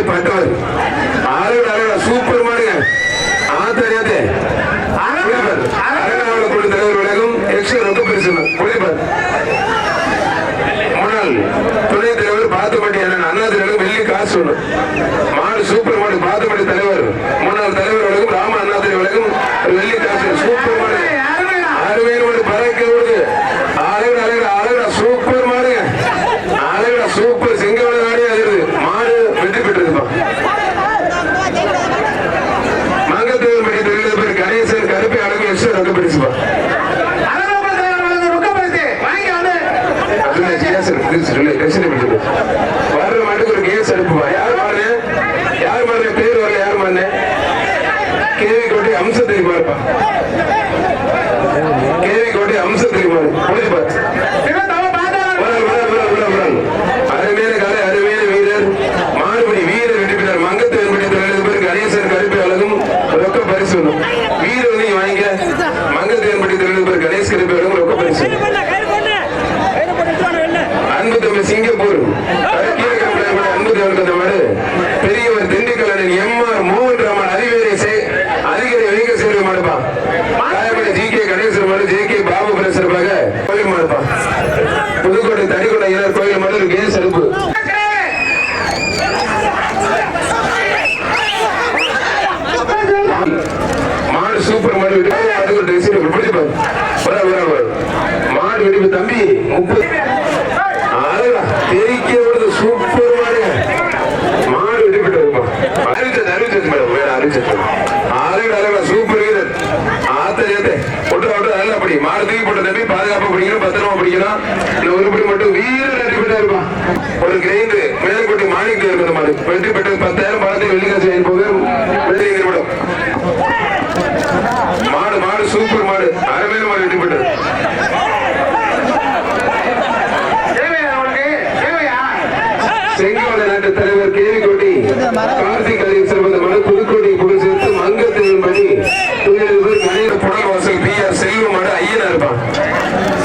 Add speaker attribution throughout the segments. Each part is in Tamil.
Speaker 1: மாடு பட்டவர் அழகு அழகா சூப்பர் மாடுங்க ஆத்தரியாதே குழு தலைவர் உலகம் எக்ஸ்ட்ரா ரொம்ப பெருசு. புரியுது முன்னாள் துணை தலைவர் பாத்துமட்டி அண்ணன் வெள்ளி காசு ஒண்ணு. மாடு சூப்பர் மாடு பாத்துமட்டி தலைவர். முன்னாள் தலைவர் உலகம் ராம அண்ணாதிரி உலகம் ஒரு வெள்ளி கீழக்கம்பளம் அன்பு தமிழ் அந்த மாடு மோகன் ராமன் அதிவேரை அதிகாரி வைக்க சேர்வு மாடுப்பா ஜி கே கணேசன் மாடு ஜே கே பாபு பிரசரப்பாக கோயில் மாடுப்பா புதுக்கோட்டை தடிக்கொண்ட கோயில் மாடு கேஸ் அடுப்பு மாடு சூப்பர் மாடு வெடிப்பு ஒரு மாடு வெடிப்பு தம்பி முப்பது அழகா தெரிக்க வருது சூப்பர் மாடு மாடு வெடிப்பிட்டு இருக்குமா அறிவிச்சது அறிவிச்சது வேற அறிவிச்சது அழகா சூப்பர் வீரர் ஆத்தரியத்தை ஒட்டு ஒட்டு நல்லா படி. மாடு தூக்கி போட்ட தம்பி பாதுகாப்பா பிடிக்கணும் பத்திரமா பிடிக்கணும். இந்த உருப்படி மட்டும் வீரர் வெற்றிப்பட்டா இருப்பான். ஒரு கிரைண்டு மேல்கோட்டை மாணிக்கு இருக்கிற மாடு வெற்றி பெற்றது பத்தாயிரம் பணத்தை வெள்ளிக்காசு வெள்ளி நிறுவனம் மாடு மாடு சூப்பர் மாடு. அருமையான மாடு வெற்றி பெற்றது. செங்கோலை நாட்டு தலைவர் கேவிக்கோட்டி கார்த்திக் அறிவு சிறந்த மனு புதுக்கோட்டை புகழ் சேர்த்து மங்கத்தின் படி தொழிலதிபர் கணேச புடல் வாசல் பி ஆர் செல்வம் மாடு ஐயனா இருப்பான்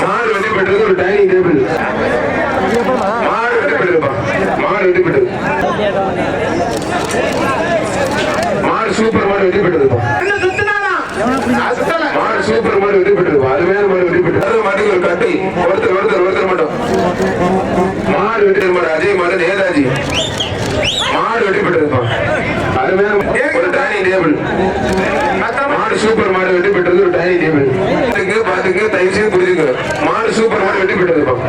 Speaker 1: மாடு வெற்றி பெற்றது ஒரு டைனிங் டேபிள் மாடு வெற்றி பெற்றிருப்பான் மாடு வெற்றி பெற்றது மாடு சூப்பர் வெற்றி பெற்றதுப்பா அருமையான மாடு வெற்றி பெற்றது மாட்டுக்கு கட்டி. ஒருத்தர் ஒருத்தர் ஒருத்தர் மட்டும். மாடு வெற்றி மாடு அஜய் மாடு நேதாஜி. மாடு வெற்றி பெற்றிருப்பான் அருமையான ஒரு டைனிங் டேபிள் மாடு சூப்பர் மாடு பெற்றது ஒரு டைனிங் டேபிள் பாத்துங்க தயவு செய்து புரிஞ்சுங்க மாடு சூப்பர் மாடு வெற்றி பெற்றிருப்பான்